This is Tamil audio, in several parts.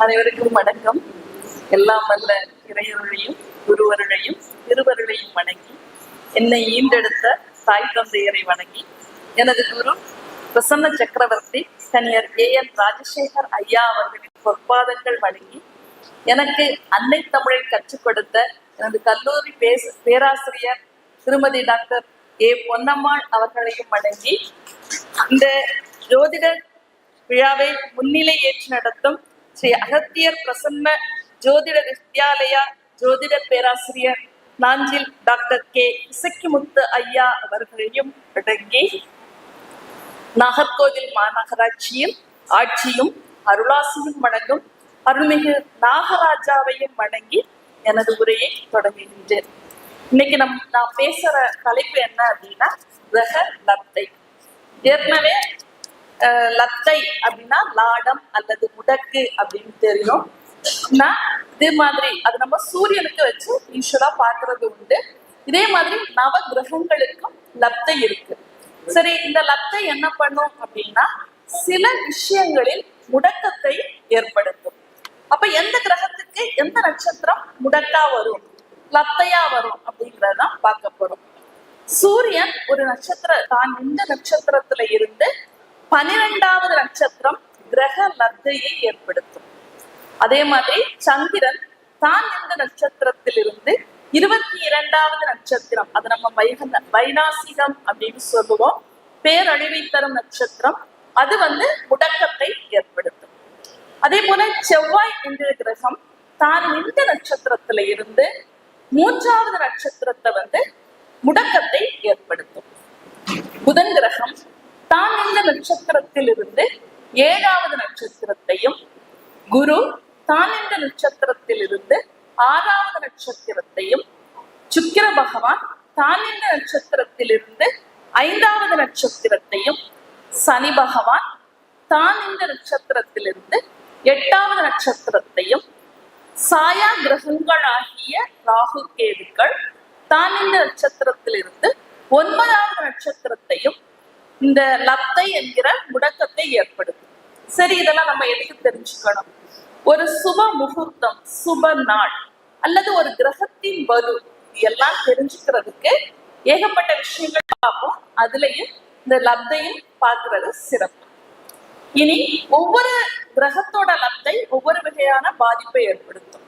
அனைவருக்கும் வணக்கம். எல்லாம் வல்ல இறையருளையும் குருவருளையும் திருவருளையும் வணங்கி என்னை ஈண்டெடுத்த தாய் தந்தையரை வணங்கி எனது குரு பிரசன்ன சக்கரவர்த்தி கனியர் ஏ என் ராஜசேகர் ஐயா அவர்களின் பொற்பாதங்கள் வணங்கி எனக்கு அன்னை தமிழை கற்றுக் கொடுத்த எனது கல்லூரி பேச பேராசிரியர் திருமதி டாக்டர் ஏ பொன்னம்மாள் அவர்களையும் வணங்கி இந்த ஜோதிட விழாவை முன்னிலை ஏற்று நடத்தும் ஸ்ரீ அகத்தியர் பிரசன்ன ஜோதிட வித்யாலயா ஜோதிட பேராசிரியர் நாஞ்சில் டாக்டர் கே இசக்கிமுத்து ஐயா அவர்களையும் அடங்கி நாகர்கோவில் மாநகராட்சியில் ஆட்சியும் அருளாசியும் வணங்கும் அருள்மிகு நாகராஜாவையும் வணங்கி எனது உரையை தொடங்குகின்றேன். இன்னைக்கு நம் நான் பேசுற தலைப்பு என்ன அப்படின்னா கிரக நத்தை ஏற்கனவே லத்தை அப்படின்னா லாடம் அல்லது முடக்கு அப்படின்னு தெரியும். இது இதே மாதிரி அது நம்ம சூரியனுக்கு வச்சு யூஸ்வலா பாக்குறது உண்டு. இதே மாதிரி நவ கிரகங்களுக்கும் லத்தை இருக்கு. சரி இந்த லத்தை என்ன பண்ணும் அப்படின்னா சில விஷயங்களில் முடக்கத்தை ஏற்படுத்தும். அப்ப எந்த கிரகத்துக்கு எந்த நட்சத்திரம் முடக்கா வரும் லத்தையா வரும் அப்படிங்கறதான் பார்க்கப்படும் சூரியன் ஒரு நட்சத்திர தான் இந்த நட்சத்திரத்துல இருந்து பனிரெண்டாவது நட்சத்திரம் கிரக லத்தையை ஏற்படுத்தும். அதே மாதிரி சந்திரன் தான் இந்த நட்சத்திரத்திலிருந்து இருபத்தி இரண்டாவது நட்சத்திரம் அது நம்ம வைகன வைநாசிகம் அப்படின்னு சொல்லுவோம் பேரழிவை தரும் நட்சத்திரம் அது வந்து முடக்கத்தை ஏற்படுத்தும். அதே போல செவ்வாய் என்ற கிரகம் தான் இந்த நட்சத்திரத்துல இருந்து மூன்றாவது நட்சத்திரத்தை வந்து முடக்கத்தை ஏற்படுத்தும் புதன் கிரகம் தான் இந்த நட்சத்திரத்திலிருந்து ஏழாவது நட்சத்திரத்தையும் குரு தான் நட்சத்திரத்திலிருந்து ஆறாவது நட்சத்திரத்தையும் சுக்கிர பகவான் தான் நட்சத்திரத்திலிருந்து ஐந்தாவது நட்சத்திரத்தையும் சனி பகவான் தான் நட்சத்திரத்திலிருந்து எட்டாவது நட்சத்திரத்தையும் சாயா கிரகங்களாகிய ராகு கேதுக்கள் தானிந்த நட்சத்திரத்திலிருந்து ஒன்பதாவது நட்சத்திரத்தையும் இந்த லத்தை என்கிற முடக்கத்தை ஏற்படுத்தும். சரி இதெல்லாம் நம்ம எதுக்கு தெரிஞ்சுக்கணும்? ஒரு சுப முகூர்த்தம் சுப நாள் அல்லது ஒரு கிரகத்தின் வலு எல்லாம் தெரிஞ்சுக்கிறதுக்கு ஏகப்பட்ட விஷயங்கள் பார்ப்போம். அதுலயும் இந்த லத்தையும் பார்க்கறது சிறப்பு. இனி ஒவ்வொரு கிரகத்தோட லத்தை ஒவ்வொரு வகையான பாதிப்பை ஏற்படுத்தும்.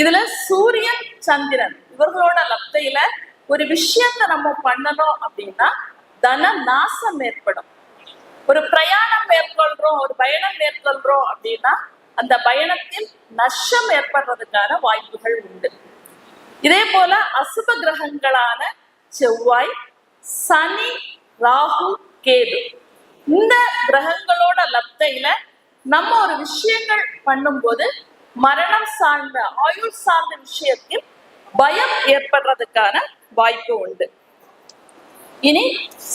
இதுல சூரியன் சந்திரன் இவர்களோட லத்தையில ஒரு விஷயத்த நம்ம பண்ணணும் அப்படின்னா தன நாசம் ஏற்படும். ஒரு பிரயாணம் மேற்கொள்றோம் ஒரு பயணம் மேற்கொள்றோம் அப்படின்னா அந்த பயணத்தில் நஷ்டம் ஏற்படுறதுக்கான வாய்ப்புகள் உண்டு. இதே போல அசுப கிரகங்களான செவ்வாய் சனி ராகு கேது. இந்த கிரகங்களோட லப்தையில நம்ம ஒரு விஷயங்கள் பண்ணும்போது மரணம் சார்ந்த ஆயுள் சார்ந்த விஷயத்தில் பயம் ஏற்படுறதுக்கான வாய்ப்பு உண்டு. இனி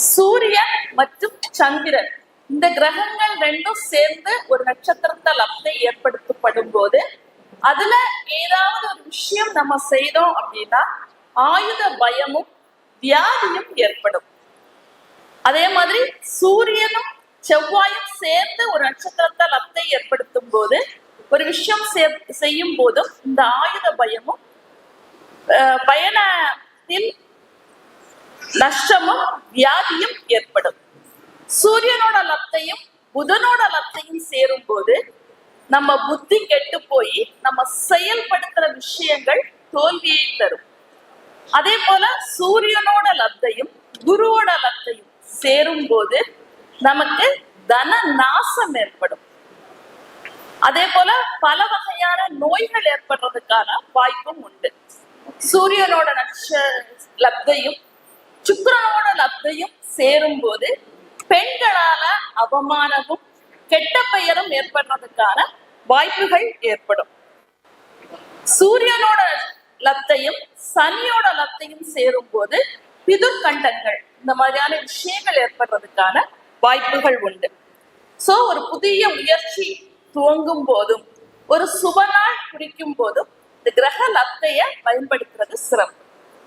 சூரியன் மற்றும் சந்திரன். இந்த கிரகங்கள் ரெண்டும் சேர்ந்து ஒரு நட்சத்திரத்தை லப்தை ஏற்படுத்தப்படும் போது அதுல ஏதாவது ஒரு விஷயம் நம்ம செய்தோம் அப்படின்னா ஆயுத பயமும் வியாதியும் ஏற்படும். அதே மாதிரி சூரியனும் செவ்வாயும் சேர்ந்து ஒரு நட்சத்திரத்தை லப்தை ஏற்படுத்தும் போது ஒரு விஷயம் சே- செய்யும் போதும் இந்த ஆயுத பயமும் அஹ், பயணத்தில் நஷ்டமும் வியாதியும் ஏற்படும். சூரியனோட லத்தையும் புதனோட லத்தையும் சேரும் போது நம்ம புத்தி கெட்டு போய் நம்ம செயல்படுத்துற விஷயங்கள் தோல்வியை தரும். அதே போல சூரியனோட லத்தையும் குருவோட லத்தையும் சேரும் போது நமக்கு தன நாசம் ஏற்படும். அதே போல பல வகையான நோய்கள் ஏற்படுறதுக்கான வாய்ப்பும் உண்டு. சூரியனோட நட்ச லப்தையும் சுக்கரனோட லப்தையும் சேரும் போது பெண்களால அவமானமும் கெட்ட பெயரும் ஏற்படுறதுக்கான வாய்ப்புகள் ஏற்படும். சூரியனோட லத்தையும் சனியோட லத்தையும் சேரும் போது பிதுர்கண்டங்கள் இந்த மாதிரியான விஷயங்கள் ஏற்படுறதுக்கான வாய்ப்புகள் உண்டு. சோ ஒரு புதிய முயற்சி துவங்கும் போதும் ஒரு சுப நாள் குறிக்கும் போதும் இந்த கிரக லத்தைய பயன்படுத்துறது சிறப்பு.